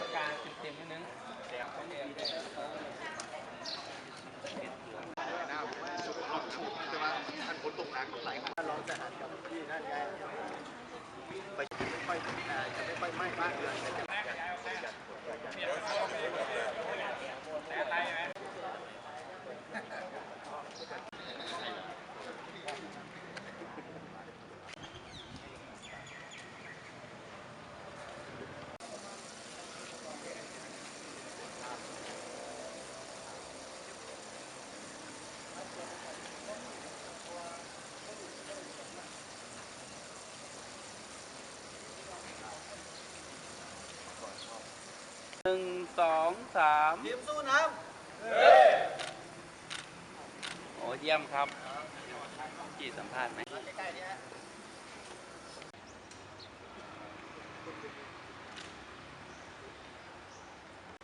ประกาศเต็มนิดนึงเดี๋ยวเขาเรียนได้หน้าผมว่าชุดลองชุดแต่ว่าท่านพ้นตรงนั้นไหลของ สองสามทีมสู้น้โอ้เยี่ยมครับจีสัมภาษณ์ไหมำใกล้ๆนี้ฮะ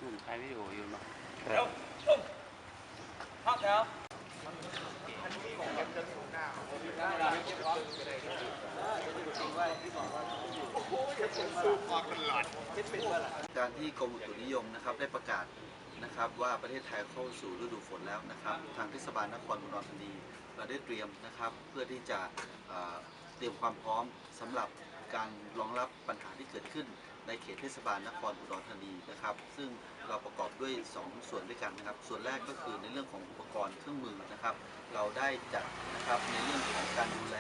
อืมใครพี่โออยู่เนาะ การที่กรมอุตุนิยมนะครับได้ประกาศนะครับว่าประเทศไทยเข้าสู่ฤดูฝนแล้วนะครับ ทางเทศบาลนครอุดรธานีเราได้เตรียมนะครับเพื่อที่จะเอ่อเตรียมความพร้อมสำหรับการรองรับปัญหาที่เกิดขึ้น ในเขตเทศบาลนครอุดรธานีนะครับ ซึ่งเราประกอบด้วย 2 ส่วนด้วยกันนะครับ ส่วนแรกก็คือในเรื่องของอุปกรณ์เครื่องมือนะครับ เราได้จัดนะครับในเรื่องของการดูแล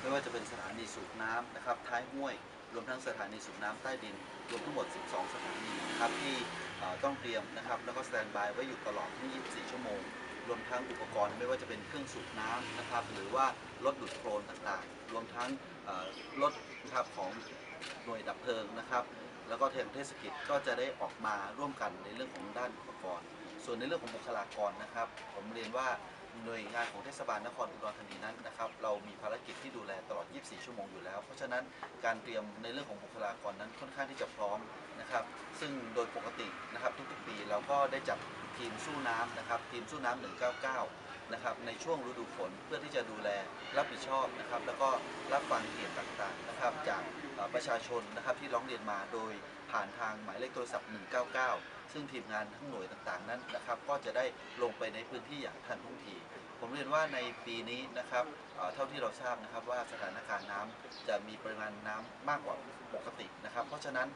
ไม่ว่าจะเป็นสถานีสูบน้ำนะครับ ท้ายห้วย รวมทั้งสถานีสูบน้ำใต้ดิน รวมทั้งหมด 12 สถานีนะครับที่ต้องเตรียมนะครับแล้วก็สแตนบายไว้อยู่ตลอดทั้ง24 ชั่วโมงรวมทั้งอุปกรณ์ไม่ว่าจะเป็นเครื่องสูบน้ำนะครับ หรือว่ารถดูดโคลนต่างๆ รวมทั้งรถนะครับของหน่วยดับเพลิงนะครับ แล้วก็ทางเทศกิจก็จะได้ออกมาร่วมกันในเรื่องของด้านอุปกรณ์ ส่วนในเรื่องของบุคลากรนะครับ ผมเรียนว่าหน่วยงานของเทศบาลนครอุดรธานีนั้นนะครับเรามีภารกิจที่ดูแลตลอด 24 ชั่วโมงอยู่แล้ว เพราะฉะนั้นการเตรียมในเรื่องของบุคลากรนั้นค่อนข้างที่จะพร้อมนะครับ ซึ่งโดยปกตินะครับทุกๆปีเราก็ได้จัดทีมสู้น้ำนะครับทีมสู้น้ำ199 นะครับในช่วงฤดูฝนเพื่อที่จะดูแลรับผิดชอบนะครับ แล้วก็รับฟังเหตุต่างๆนะครับจาก ประชาชนนะครับที่ร้องเรียนมาโดยผ่านทางหมายเลขโทรศัพท์ 199 ซึ่งทีมงานทั้งหน่วยต่างๆนั้นนะครับก็จะได้ลงไปในพื้นที่อย่างทันท่วงที ผมเรียนว่าในปีนี้นะครับเท่าที่เราทราบนะครับว่าสถานการณ์น้ำจะมีปริมาณน้ำมากกว่าปกตินะครับ เพราะฉะนั้น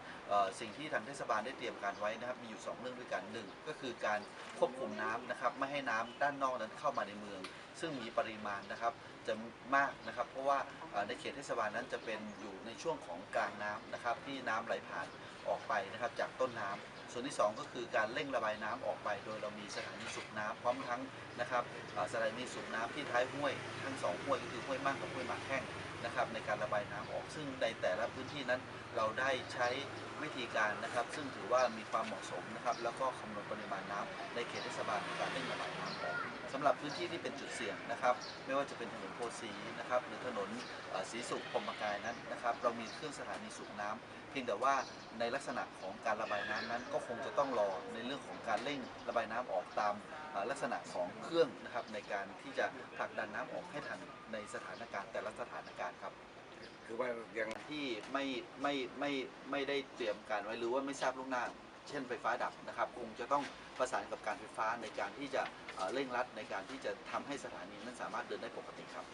สิ่งที่ทางเทศบาลได้เตรียมการไว้นะครับมีอยู่ 2 เรื่องด้วยกันหนึ่งก็คือการควบคุมน้ำนะครับไม่ให้น้ำด้านนอกนั้นเข้ามาในเมืองซึ่งมีปริมาณนะครับจะมากนะครับ เพราะว่าในเขตเทศบาลนั้นจะเป็นอยู่ในช่วงของกลางน้ำนะครับ ที่น้ำไหลผ่านออกไปนะครับจากต้นน้ำส่วนที่ 2 ก็คือการเร่งระบายน้ำออกไป โดยเรามีสถานีสูบน้ำพร้อมทั้งนะครับสถานีสูบน้ำที่ท้ายห้วยทั้งสองห้วย ซึ่งในแต่ละพื้นที่นั้นเราได้ใช้วิธีการนะครับ ซึ่งถือว่ามีความเหมาะสมนะครับ แล้วก็คำนวณปริมาณน้ำในเขตเทศบาลในการเร่งระบายน้ำออกสำหรับพื้นที่ที่เป็นจุดเสี่ยงนะครับ ไม่ว่าจะเป็นถนนโพสีนะครับ หรือถนนเอ่อศรีสุขพรมกายนั้นนะครับ เรามีเครื่องสถานีสูบน้ำเพียงแต่ว่าในลักษณะของการระบายน้ำนั้น ก็คงจะต้องรอในเรื่องของการเร่งระบายน้ำออกตามลักษณะของเครื่องนะครับในการที่จะผลักดันน้ำออกให้ทันในสถานการณ์แต่ละสถานการณ์ครับ คือว่ายังที่ไม่ไม่ไม่ไม่ได้เตรียมการไว้หรือว่าไม่ทราบล่วงหน้า เช่นไฟฟ้าดับนะครับ คงจะต้องประสานกับการไฟฟ้าในการที่จะเอ่อเร่งรัดในการที่จะทำให้สถานีนั้นสามารถเดินได้ปกติครับ